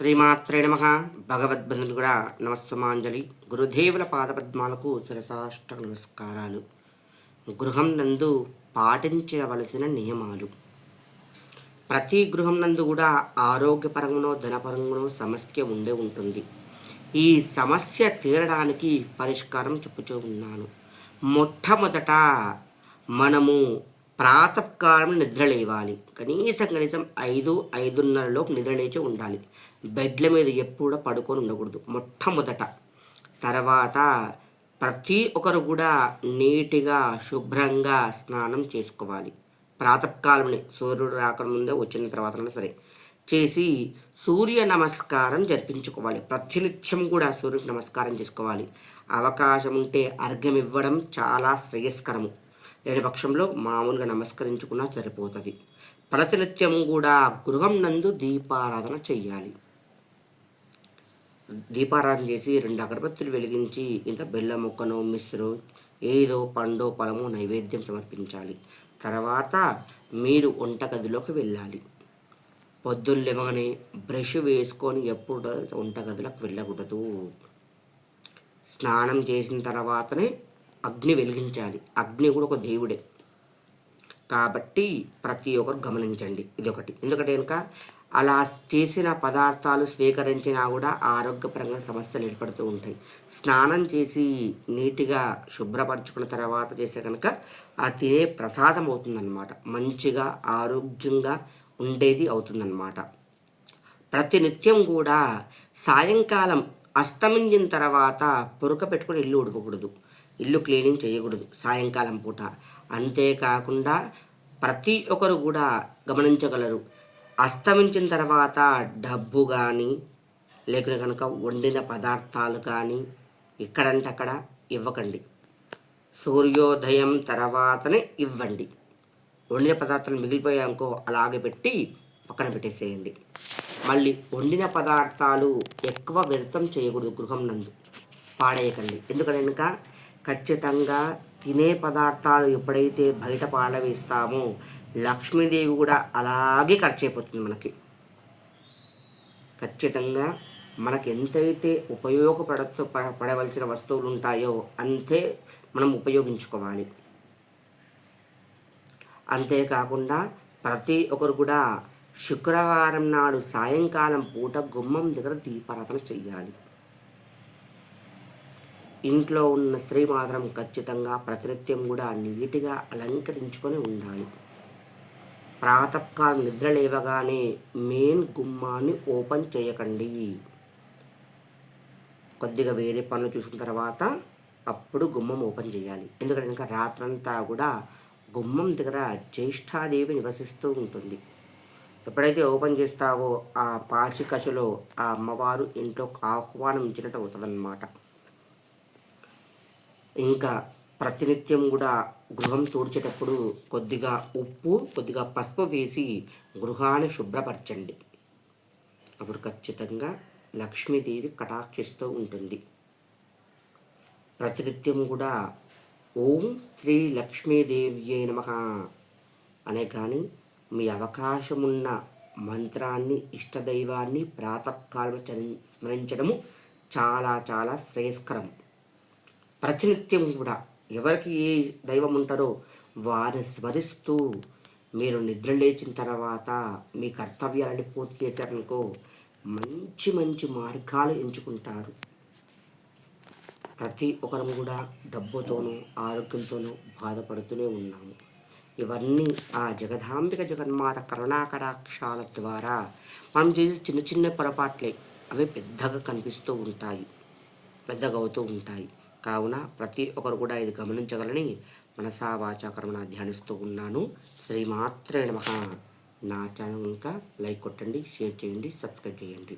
శ్రీమాత్రే నమ. భగవద్బంధులు కూడా నమస్సుమాంజలి. గురుదేవుల పాదపద్మాలకు శిరసాష్ట నమస్కారాలు. గృహం నందు పాటించవలసిన నియమాలు. ప్రతి గృహం నందు కూడా ఆరోగ్యపరంగానో ధనపరంగానో సమస్య ఉండే ఉంటుంది. ఈ సమస్య తీరడానికి పరిష్కారం చెప్పుచూ ఉన్నాను. మొట్టమొదట మనము ప్రాతకాలం నిద్ర లేవాలి కనీసం కనీసం ఐదు ఐదున్నరలోపు నిద్ర లేచి ఉండాలి. బెడ్ల మీద ఎప్పుడు పడుకొని ఉండకూడదు. మొట్టమొదట. తర్వాత ప్రతి ఒక్కరు కూడా నీటిగా శుభ్రంగా స్నానం చేసుకోవాలి. ప్రాతకాలంని సూర్యుడు రాకముందే వచ్చిన తర్వాత సరే. చేసి సూర్య నమస్కారం జరిపించుకోవాలి. ప్రతినిత్యం కూడా సూర్యుడికి నమస్కారం చేసుకోవాలి. అవకాశం ఉంటే అర్ఘ్యం ఇవ్వడం చాలా శ్రేయస్కరము. లేని పక్షంలో మామూలుగా నమస్కరించుకున్నా సరిపోతుంది. ప్రతినిత్యం కూడా గృహం నందు దీపారాధన చెయ్యాలి. దీపారాధన చేసి రెండు అగరబత్తులు వెలిగించి ఇంత బెల్లం ముక్కను మిశ్రు ఏదో పండో పొలము నైవేద్యం సమర్పించాలి. తర్వాత మీరు వంటగదిలోకి వెళ్ళాలి. పొద్దున్న లేవగానే బ్రష్ వేసుకొని ఎప్పుడు వంటగదిలోకి వెళ్ళకూడదు. స్నానం చేసిన తర్వాతనే అగ్ని వెలిగించాలి. అగ్ని కూడా ఒక దేవుడే. కాబట్టి ప్రతి ఒక్కరు గమనించండి. ఇదొకటి. ఎందుకంటే కనుక అలా చేసిన పదార్థాలు స్వీకరించినా కూడా ఆరోగ్యపరంగా సమస్యలు ఏర్పడుతూ ఉంటాయి. స్నానం చేసి నీటిగా శుభ్రపరచుకున్న తర్వాత చేస్తే కనుక ఆ తినే ప్రసాదం అవుతుందన్నమాట. మంచిగా ఆరోగ్యంగా ఉండేది అవుతుందన్నమాట. ప్రతినిత్యం కూడా సాయంకాలం అస్తమించిన తర్వాత పొరక పెట్టుకుని ఇల్లు ఉడకకూడదు ఇల్లు క్లీనింగ్ చేయకూడదు సాయంకాలం పూట. అంతేకాకుండా ప్రతి ఒక్కరు కూడా గమనించగలరు. అస్తమించిన తర్వాత డబ్బు కానీ లేకుంటే కనుక వండిన పదార్థాలు కానీ ఇక్కడంటే అక్కడ ఇవ్వకండి. సూర్యోదయం తర్వాతనే ఇవ్వండి. వండిన పదార్థాలు మిగిలిపోయాకో అలాగే పెట్టి పక్కన పెట్టేసేయండి. మళ్ళీ వండిన పదార్థాలు ఎక్కువ వ్యర్థం చేయకూడదు గృహం నందు. పాడేయకండి. ఎందుకంటే కనుక ఖచ్చితంగా తినే పదార్థాలు ఎప్పుడైతే బయట పాడవేస్తామో లక్ష్మీదేవి కూడా అలాగే ఖర్చు అయిపోతుంది మనకి. ఖచ్చితంగా మనకి ఎంతైతే ఉపయోగపడ పడవలసిన వస్తువులు ఉంటాయో అంతే మనం ఉపయోగించుకోవాలి. అంతేకాకుండా ప్రతి ఒక్కరు కూడా శుక్రవారం నాడు సాయంకాలం పూట గుమ్మం దగ్గర దీపారాధన చెయ్యాలి. ఇంట్లో ఉన్న స్త్రీ మాత్రం ఖచ్చితంగా ప్రతినిత్యం కూడా నీట్గా అలంకరించుకొని ఉండాలి. ప్రాతకాలం నిద్ర లేవగానే మెయిన్ గుమ్మాన్ని ఓపెన్ చేయకండి. కొద్దిగా వేరే పనులు చూసిన తర్వాత అప్పుడు గుమ్మం ఓపెన్ చేయాలి. ఎందుకంటే ఇంకా రాత్రంతా కూడా గుమ్మం దగ్గర జ్యేష్ఠాదేవి నివసిస్తూ ఉంటుంది. ఎప్పుడైతే ఓపెన్ చేస్తావో ఆ పాచికశలో ఆ అమ్మవారు ఇంట్లో ఆహ్వానం ఇచ్చినట్టు అవుతుందన్నమాట. ఇంకా ప్రతినిత్యం కూడా గృహం తూడ్చేటప్పుడు కొద్దిగా ఉప్పు కొద్దిగా పసుపు వేసి గృహాన్ని శుభ్రపరచండి. అప్పుడు ఖచ్చితంగా లక్ష్మీదేవి కటాక్షిస్తూ ఉంటుంది. ప్రతినిత్యం కూడా ఓం శ్రీ లక్ష్మీదేవి నమ అనే కానీ మీ అవకాశమున్న మంత్రాన్ని ఇష్టదైవాన్ని ప్రాతకాలం స్మరించడము చాలా చాలా శ్రేయస్కరం. ప్రతినిత్యం కూడా ఎవరికి ఏ దైవం ఉంటారో వారిని స్మరిస్తూ మీరు నిద్ర లేచిన తర్వాత మీ కర్తవ్యాలని పూర్తి చేశారనుకో మంచి మంచి మార్గాలు ఎంచుకుంటారు. ప్రతి ఒక్కరం కూడా డబ్బుతోనూ ఆరోగ్యంతోనూ బాధపడుతూనే ఉన్నాము. ఇవన్నీ ఆ జగదాంబిక జగన్మాత కరుణాకటాక్షాల ద్వారా మనం చేసే చిన్న చిన్న పొరపాట్లే అవి పెద్దగా కనిపిస్తూ ఉంటాయి పెద్దగా అవుతూ ఉంటాయి. కావున ప్రతి ఒక్కరు కూడా ఇది గమనించగలని మనసా వాచాకరమణ ధ్యానిస్తూ ఉన్నాను. శ్రీమాత్రే నమ. నా ఛానల్ ఇంకా లైక్ కొట్టండి షేర్ చేయండి సబ్స్క్రైబ్ చేయండి.